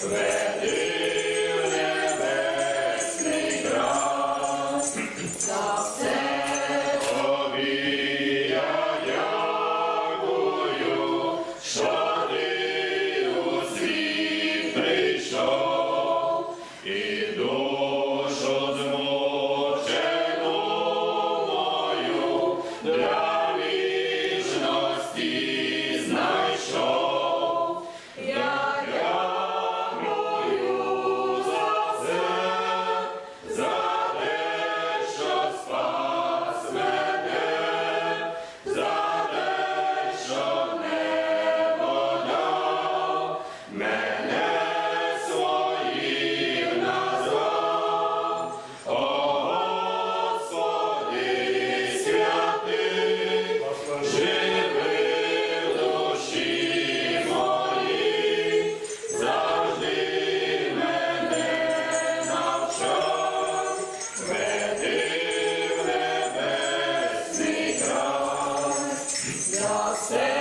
Святий небесний край, céu.